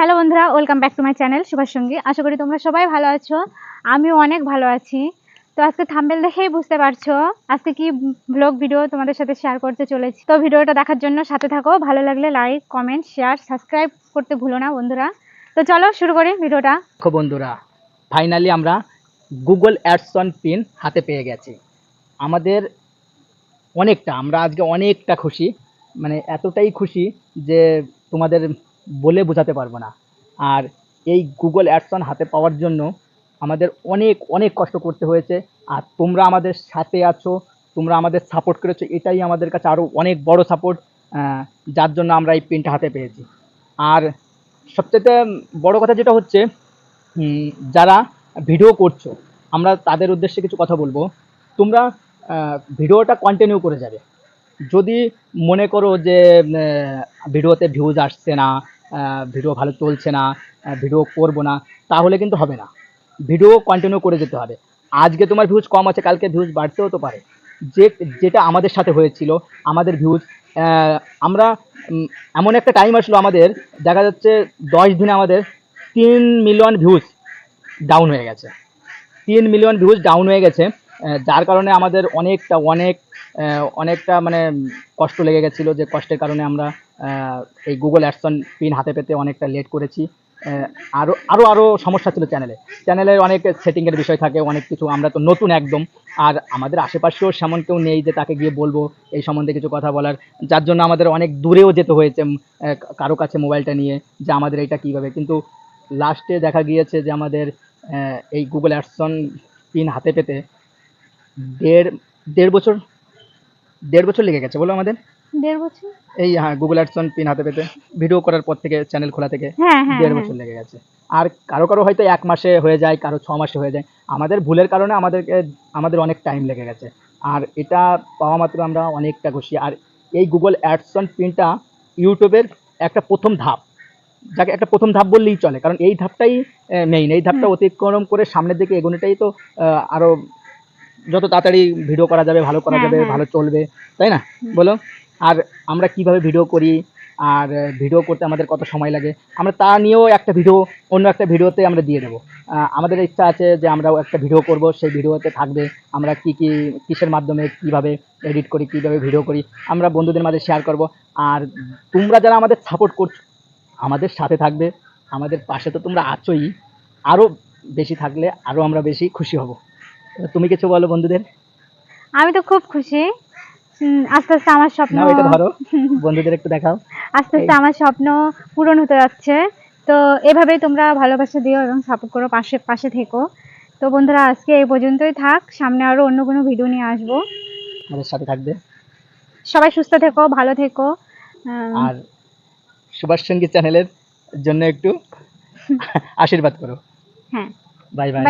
Hello বন্ধুরা, welcome back to my channel Subhash সঙ্গী আশা করি তোমরা সবাই ভালো আছো, আমিও অনেক ভালো আছি। তো আজকে থাম্বেল দেখেই বুঝতে পারছ, আজকে কি ব্লগ ভিডিও তোমাদের সাথে শেয়ার করতে চলেছি। তো ভিডিওটা দেখার জন্য সাথে থাকো, ভালো লাগলে লাইক কমেন্ট শেয়ার সাবস্ক্রাইব করতে ভুলো না বন্ধুরা। তো চলো শুরু করি ভিডিওটা দেখো বন্ধুরা ফাইনালি আমরা গুগল অ্যাডসন পিন হাতে পেয়ে গেছি। আমাদের অনেকটা, আমরা আজকে অনেকটা খুশি মানে এতটাই খুশি যে তোমাদের বলে বোঝাতে পারব না। আর এই গুগল অ্যাডসন হাতে পাওয়ার জন্য আমাদের অনেক অনেক কষ্ট করতে হয়েছে। আর তোমরা আমাদের সাথে আছো, তোমরা আমাদের সাপোর্ট করেছ, এটাই আমাদের কাছে আরও অনেক বড় সাপোর্ট যার জন্য আমরা এই পিনটা হাতে পেয়েছি। আর সবচেয়ে বড় কথা যেটা হচ্ছে যারা ভিডিও করছ, আমরা তাদের উদ্দেশ্যে কিছু কথা বলব। তোমরা ভিডিওটা কন্টিনিউ করে যাবে। যদি মনে করো যে ভিডিওতে ভিউজ আসছে না ভিডিও ভালো চলছে না ভিডিও করব না, তাহলে কিন্তু হবে না। ভিডিও কন্টিনিউ করে যেতে হবে। আজকে তোমার ভিউজ কম আছে, কালকে ভিউজ বাড়তেও তো পারে। যে, যেটা আমাদের সাথে হয়েছিল, আমাদের ভিউজ আমরা এমন একটা টাইম আসলো আমাদের, দেখা যাচ্ছে দশ দিনে আমাদের তিন মিলিয়ন ভিউজ ডাউন হয়ে গেছে। তিন মিলিয়ন ভিউজ ডাউন হয়ে গেছে যার কারণে আমাদের অনেকটা, অনেক অনেকটা মানে কষ্ট লেগে গেছিল যে কষ্টের কারণে আমরা এই গুগল অ্যাডসন পিন হাতে পেতে অনেকটা লেট করেছি। আরও আরও আরও সমস্যা ছিল চ্যানেলে চ্যানেলের অনেক সেটিংয়ের বিষয় থাকে, অনেক কিছু। আমরা তো নতুন একদম। আর আমাদের আশেপাশেও সেমন কেউ নেই যে তাকে গিয়ে বলব এই সম্বন্ধে কিছু কথা বলার। যার জন্য আমাদের অনেক দূরেও যেতে হয়েছে কারও কাছে মোবাইলটা নিয়ে, যে আমাদের এটা কীভাবে। কিন্তু লাস্টে দেখা গিয়েছে যে আমাদের এই গুগল অ্যাডসন পিন হাতে পেতে দেড় দেড় বছর দেড় বছর লেগে গেছে বলো আমাদের? দেড় বছর? এই হ্যাঁ গুগল অ্যাডসন পিন হাতে পেতে। ভিডিও করার পর থেকে চ্যানেল খোলা থেকে হ্যাঁ হ্যাঁ দেড় হ্যাঁ। বছর লেগে গেছে। আর কারও কারও হয়তো এক মাসে হয়ে যায় কারও ছ মাসে হয়ে যায়। আমাদের ভুলের কারণে আমাদেরকে আমাদের অনেক টাইম লেগে গেছে। আর এটা পাওয়া মাত্র আমরা অনেকটা খুশি। আর এই গুগল অ্যাডসন পিনটা ইউটিউবের একটা প্রথম ধাপ। যাকে একটা প্রথম ধাপ বললেই চলে। কারণ এই ধাপটাই মেইন এই ধাপটা অতিক্রম করে সামনের দিকে এগোনোটাই তো আহ, আরও যত তাড়াতাড়ি ভিডিও করা যাবে ভালো করা যাবে। ভালো চলবে। তাই না? বলো। আর আমরা কীভাবে ভিডিও করি, আর ভিডিও করতে আমাদের কত সময় লাগে, আমরা তা নিয়েও একটা ভিডিও অন্য একটা ভিডিওতে আমরা দিয়ে দেবো। আমাদের ইচ্ছা আছে যে আমরাও একটা ভিডিও করব, সেই ভিডিওতে থাকবে। আমরা কি কি, কিসের মাধ্যমে, কীভাবে এডিট করি, কীভাবে ভিডিও করি, আমরা বন্ধুদের মাঝে শেয়ার করব। আর তোমরা যারা আমাদের সাপোর্ট করছ, আমাদের সাথে থাকবে, আমাদের পাশে তো তোমরা আছোই আরও বেশি থাকলে আরও আমরা বেশি খুশি হব। তুমি কিছু বলো বন্ধুদের? আমি তো খুব খুশি। আস্তে আস্তে আমার স্বপ্ন নাও এটা ধরো। বন্ধুদের একটু দেখাও। আস্তে আস্তে আমার স্বপ্ন পূরণ হতে যাচ্ছে। তো এভাবেই তোমরা ভালোবাসা দিও এবং সাপোর্ট করো পাশে পাশে থেকো। তো বন্ধুরা আজকে এই পর্যন্তই থাক। সামনে আরও অন্য কোনো ভিডিও নিয়ে আসব। আমাদের সাথে থাকবে। সবাই সুস্থ থেকো ভালো থেকো। আর সুভাষ সংগীত চ্যানেলের জন্য একটু আশীর্বাদ করো। হ্যাঁ। বাই। বাই